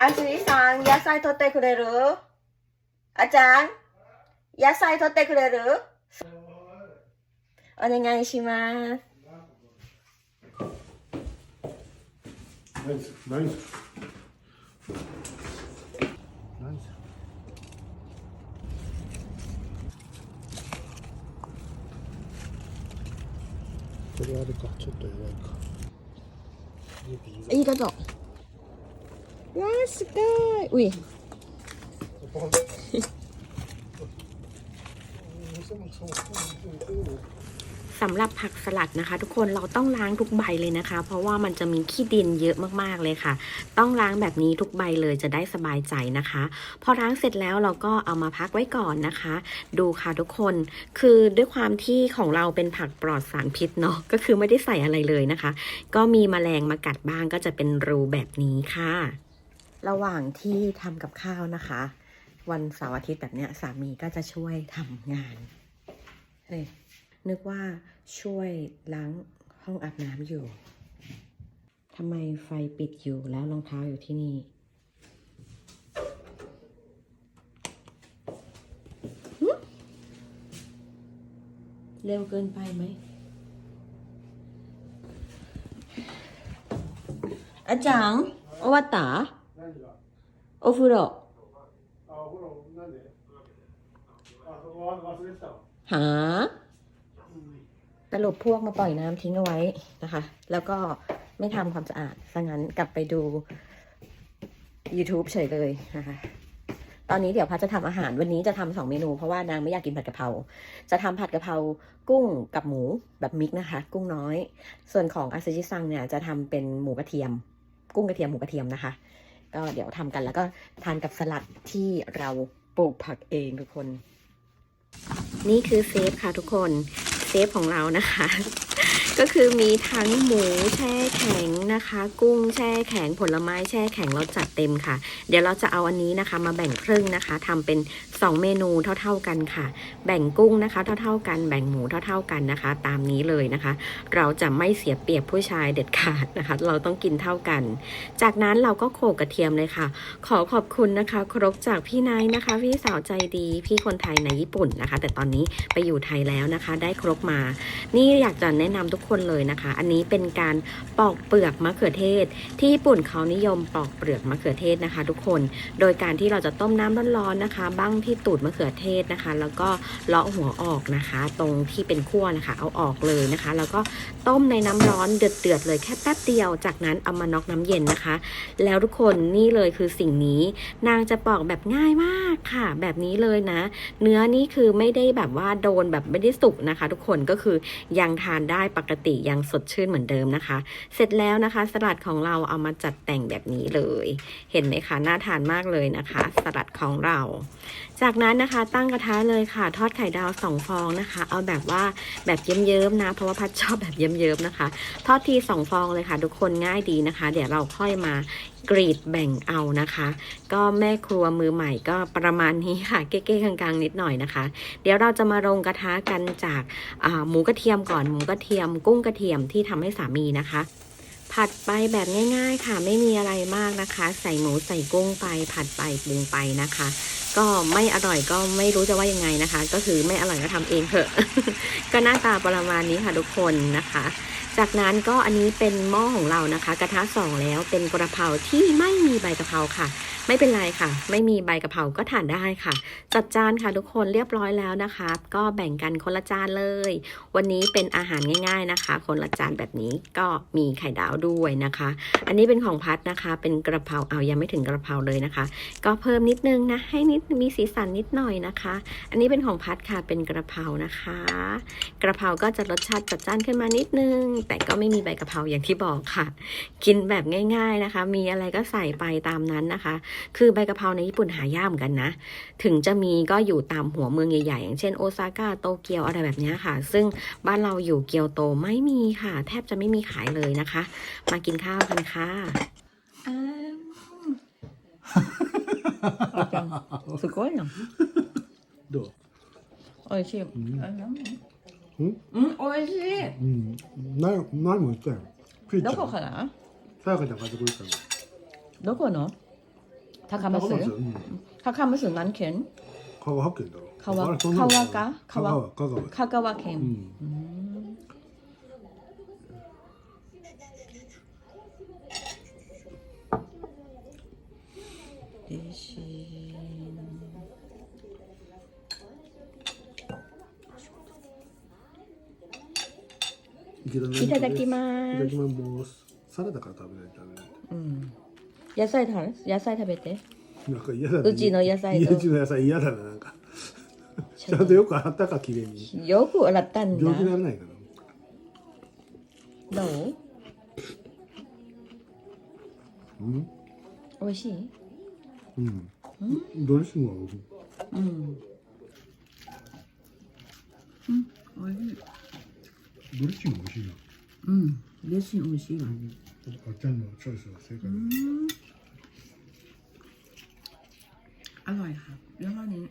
あついさん、野菜取ってくれる？あちゃん、野菜取ってくれる？お願いします。何する何する何するこれあれか。ちょっと弱いか。いいこと。Let's go อุ้ยสำหรับผักสลัดนะคะ ทุกคนเราต้องล้างทุกใบเลยนะคะ เพราะว่ามันจะมีขี้ดินเยอะมากๆเลยค่ะ ต้องล้างแบบนี้ทุกใบเลยจะได้สบายใจนะคะ พอล้างเสร็จแล้วเราก็เอามาพักไว้ก่อนนะคะ ดูค่ะทุกคนคือด้วยความที่ของเราเป็นผักปลอดสารพิษเนาะก็คือไม่ได้ใส่อะไรเลยนะคะ ก็มีมแมลงมากัดบ้างก็จะเป็นรูแบบนี้ค่ะ ระหว่างที่ทำกับข้าวนะคะ วันเสาร์อาทิตย์แบบเนี้ยสามีก็จะช่วยทำงานเฮ้ยนึกว่าช่วยล้างห้องอาบน้ำอยู่ทำไมไฟปิดอยู่แล้วรองเท้าอยู่ที่นี่เร็วเกินไปไหม อาจารย์โอวตา何が โอฟุโร あお風呂なんであそこわ忘れてたわ หาสรุปพวกมาปล่อยน้ำทิ้งเอาไว้นะคะ แล้วก็ไม่ทำความสะอาดซะงั้นกลับไปดู YouTube เฉยเลยนะคะ ตอนนี้เดี๋ยวพัชจะทำอาหารวันนี้จะทำสองเมนู เพราะว่านางไม่อยากกินผัดกะเพรา จะทำผัดกะเพรากุ้งกับหมูแบบมิกนะคะ กุ้งน้อย ส่วนของอาซาจิซังเนี่ยจะทำเป็นหมูกระเทียม กุ้งกระเทียมหมูกระเทียมนะคะ ก็เดี๋ยวทำกันแล้วก็ทานกับสลัดที่เราปลูกผักเองทุกคน นี่คือเซฟค่ะทุกคน เซฟของเรานะคะ ก็คือมีทั้งหมูแช่แข็งนะคะ กุ้งแช่แข็งผลไม้แช่แข็งเราจัดเต็มค่ะ เดี๋ยวเราจะเอาอันนี้นะคะ มาแบ่งครึ่งนะคะทำเป็น 2 เมนูเท่า ๆกันค่ะ แบ่งกุ้งนะคะ เท่า ๆ กัน แบ่งหมูเท่า ๆกันนะคะ ตามนี้เลยนะคะ เราจะไม่เสียเปรียบผู้ชายเด็ดขาดนะคะ เราต้องกินเท่ากัน จากนั้นเราก็โขกกระเทียมเลยค่ะ ขอขอบคุณนะคะครกจากพี่ไนท์นะคะพี่สาวใจดีพี่คนไทยในญี่ปุ่นนะคะ แต่ตอนนี้ไปอยู่ไทยแล้วนะคะ ได้ครกมา นี่อยากจะแนะนำทุกคนเลยนะคะ อันนี้เป็นการปอกเปลือกมะเขือเทศ ที่ญี่ปุ่นเขานิยมปอกเปลือกมะเขือเทศนะคะ ทุกคน โดยการที่เราจะต้มน้ำร้อนๆนะคะ บ้างที่ตูดมะเขือเทศนะคะ แล้วก็เลาะหัวออกนะคะ ตรงที่เป็นขั้วนะคะ เอาออกเลยนะคะ แล้วก็ต้มในน้ำร้อนเดือดๆเลยแค่แป๊บเดียว จากนั้นเอามาน็อกน้ำเย็นนะคะ แล้วทุกคนนี่เลยคือสิ่งนี้ นางจะปอกแบบง่ายมากค่ะ แบบนี้เลยนะ เนื้อนี่คือไม่ได้แบบว่าโดนแบบไม่ได้สุกนะคะ ทุกคนก็คือยังทานได้ปกติยังสดชื่นเหมือนเดิมนะคะ เสร็จแล้วนะคะ สลัดของเราเอามาจัดแต่งแบบนี้เลย เห็นไหมคะน่าทานมากเลยนะคะ สลัดของเรา จากนั้นนะคะตั้งกระทะเลยค่ะ ทอดไข่ดาวสองฟองนะคะ เอาแบบว่าแบบเยิ้มๆนะ เพราะว่าพัดชอบแบบเยิ้มๆนะคะ ทอดทีสองฟองเลยค่ะ ทุกคนง่ายดีนะคะ เดี๋ยวเราค่อยมากรีดแบ่งเอานะคะ ก็แม่ครัวมือใหม่ก็ประมาณนี้ค่ะ เก๊ๆกลางๆ นิดหน่อยนะคะ เดี๋ยวเราจะมาลงกระทะกันจากหมูกระเทียมก่อนหมูกระเทียมกุ้งกระเทียมที่ทำให้สามีนะคะ ผัดไปแบบง่าย ๆ ค่ะ ไม่มีอะไรมากนะคะ ใส่หมูใส่กุ้งไป ผัดไปปรุงไปนะคะ ก็ไม่อร่อยก็ไม่รู้จะว่ายังไงนะคะ ก็คือไม่อร่อยก็ทำเองเถอะ ก็หน้าตาประมาณนี้ค่ะทุกคนนะคะ จากนั้นก็อันนี้เป็นหม้อของเรานะคะ กระทะสองแล้วเป็นกระเพราที่ไม่มีใบกะเพราค่ะ ไม่เป็นไรค่ะ ไม่มีใบกะเพราก็ทานได้ค่ะ จัดจานค่ะทุกคนเรียบร้อยแล้วนะคะ ก็แบ่งกันคนละจานเลย วันนี้เป็นอาหารง่าย ๆนะคะ คนละจานแบบนี้ก็มีไข่ดาวด้วยนะคะ อันนี้เป็นของพัดนะคะ เป็นกระเพราเอายังไม่ถึงกระเพราเลยนะคะ ก็เพิ่มนิดนึงนะให้นิดมีสีสันนิดหน่อยนะคะ อันนี้เป็นของพัดค่ะเป็นกระเพรานะคะ กระเพราก็จะรสชาติจัดจ้านขึ้นมานิดนึง แต่ก็ไม่มีใบกะเพราอย่างที่บอกค่ะ กินแบบง่าย ๆนะคะ มีอะไรก็ใส่ไปตามนั้นนะคะคือใบกะเพราในญี่ปุ่นหายากเหมือนกันนะ ถึงจะมีก็อยู่ตามหัวเมืองใหญ่ๆ อย่างเช่นโอซาก้าโตเกียวอะไรแบบเนี้ยค่ะ ซึ่งบ้านเราอยู่เกียวโตไม่มีค่ะ แทบจะไม่มีขายเลยนะคะ มากินข้าวกันค่ะ すごいな。どう美味しい。んうん、美味しい。うん何何も言ったよピーちゃんどこからさやかちゃん買ってくれたのどこの 가봤어 요? 가봤어 요. 응. 가까무슨 많겐 가와 학교인 다. 가와 가와가 가와 가와 가 와. 가가와 캠. 음. 대신 이게 다 이타다키마 스. 이다키마 스. サラダから食べないとダメなんだ。 음. 野菜食べ野菜食べて。なんか嫌だうちの野菜とうちの野菜嫌だななんか。ちゃんとよく洗ったかきれいに。よく洗ったんだ。病気にならないかな。どう？うん？美味しい？うん。ドレッシングはうん。うん。美味しい。ドレッシング美味しいな。うん。レッシン美味しいわ。あ 어쩐 뭐 어쩔 수 없어 요. อืมอร่อยค่ะยี่ห้อนี้